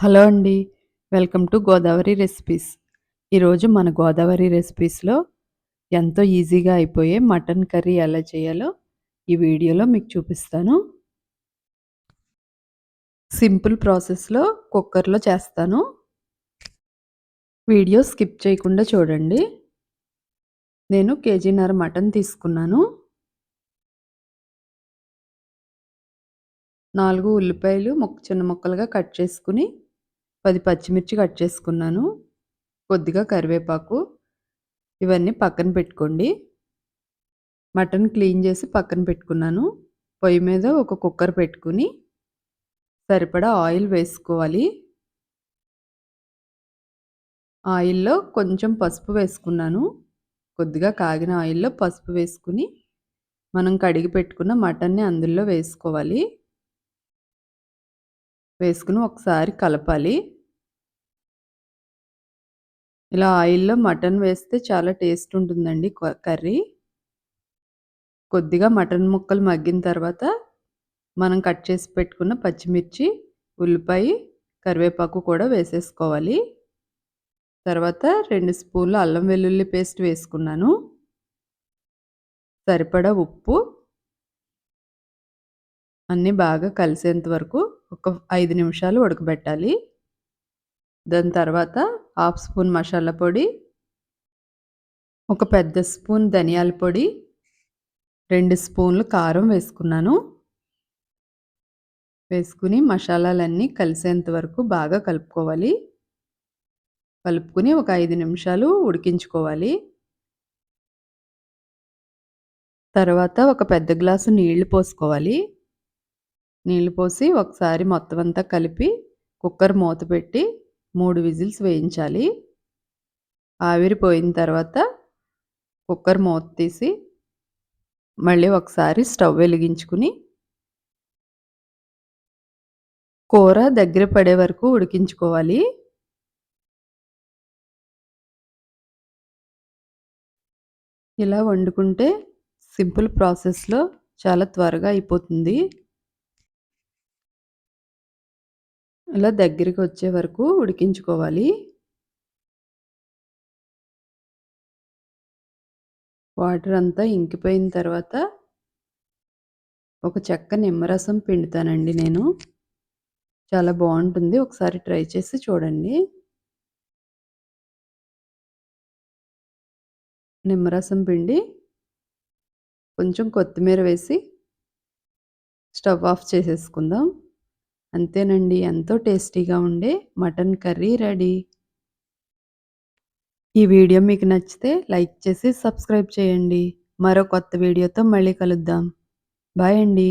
Hello అండి welcome to Godavari recipes. ఈరోజు మన గోదావరి రెసిపీస్లో ఎంతో ఈజీగా అయిపోయే మటన్ కర్రీ ఎలా చేయాలో ఈ వీడియోలో మీకు చూపిస్తాను. సింపుల్ ప్రాసెస్లో కుక్కర్లో చేస్తాను. వీడియో స్కిప్ చేయకుండా చూడండి. నేను కేజీన్నర మటన్ తీసుకున్నాను. నాలుగు ఉల్లిపాయలు మొక్క చిన్న ముక్కలుగా కట్ చేసుకుని పది పచ్చిమిర్చి కట్ చేసుకున్నాను. కొద్దిగా కరివేపాకు. ఇవన్నీ పక్కన పెట్టుకోండి. మటన్ క్లీన్ చేసి పక్కన పెట్టుకున్నాను. పొయ్యి మీద ఒక కుక్కర్ పెట్టుకుని సరిపడా ఆయిల్ వేసుకోవాలి. ఆయిల్లో కొంచెం పసుపు వేసుకున్నాను. కొద్దిగా కాగిన ఆయిల్లో పసుపు వేసుకుని మనం కడిగి పెట్టుకున్న మటన్ని అందులో వేసుకోవాలి. వేసుకుని ఒకసారి కలపాలి. ఇలా ఆయిల్లో మటన్ వేస్తే చాలా టేస్ట్ ఉంటుందండి కర్రీ. కొద్దిగా మటన్ ముక్కలు మగ్గిన తర్వాత మనం కట్ చేసి పెట్టుకున్న పచ్చిమిర్చి ఉల్లిపాయ కరివేపాకు కూడా వేసేసుకోవాలి. తర్వాత రెండు స్పూన్లు అల్లం వెల్లుల్లి పేస్ట్ వేసుకున్నాను. సరిపడా ఉప్పు. అన్నీ బాగా కలిసేంత వరకు ఒక ఐదు నిమిషాలు ఉడకబెట్టాలి. దాని తర్వాత హాఫ్ స్పూన్ మసాలా పొడి ఒక పెద్ద స్పూన్ ధనియాల పొడి రెండు స్పూన్లు కారం వేసుకున్నాను. వేసుకుని మసాలాలన్నీ కలిసేంత వరకు బాగా కలుపుకోవాలి. కలుపుకుని ఒక ఐదు నిమిషాలు ఉడికించుకోవాలి. తర్వాత ఒక పెద్ద గ్లాసు నీళ్ళు పోసుకోవాలి. నీళ్ళు పోసి ఒకసారి మొత్తం అంతా కలిపి కుక్కర్ మూత పెట్టి మూడు విజిల్స్ వేయించాలి. ఆవిరిపోయిన తర్వాత కుక్కర్ మూత తీసి మళ్ళీ ఒకసారి స్టవ్ వెలిగించుకుని కూర దగ్గర పడే వరకు ఉడికించుకోవాలి. ఇలా వండుకుంటే సింపుల్ ప్రాసెస్లో చాలా త్వరగా అయిపోతుంది. ఇలా దగ్గరికి వచ్చే వరకు ఉడికించుకోవాలి. వాటర్ అంతా ఇంకిపోయిన తర్వాత ఒక చెక్క నిమ్మరసం పిండుతానండి నేను. చాలా బాగుంటుంది. ఒకసారి ట్రై చేసి చూడండి. నిమ్మరసం పిండి కొంచెం కొత్తిమీర వేసి స్టవ్ ఆఫ్ చేసేసుకుందాం. అంతేనండి. ఎంతో టేస్టీగా ఉండే మటన్ కర్రీ రెడీ. ఈ వీడియో మీకు నచ్చితే లైక్ చేసి సబ్స్క్రైబ్ చేయండి. మరో కొత్త వీడియోతో మళ్ళీ కలుద్దాం. బాయ్ అండి.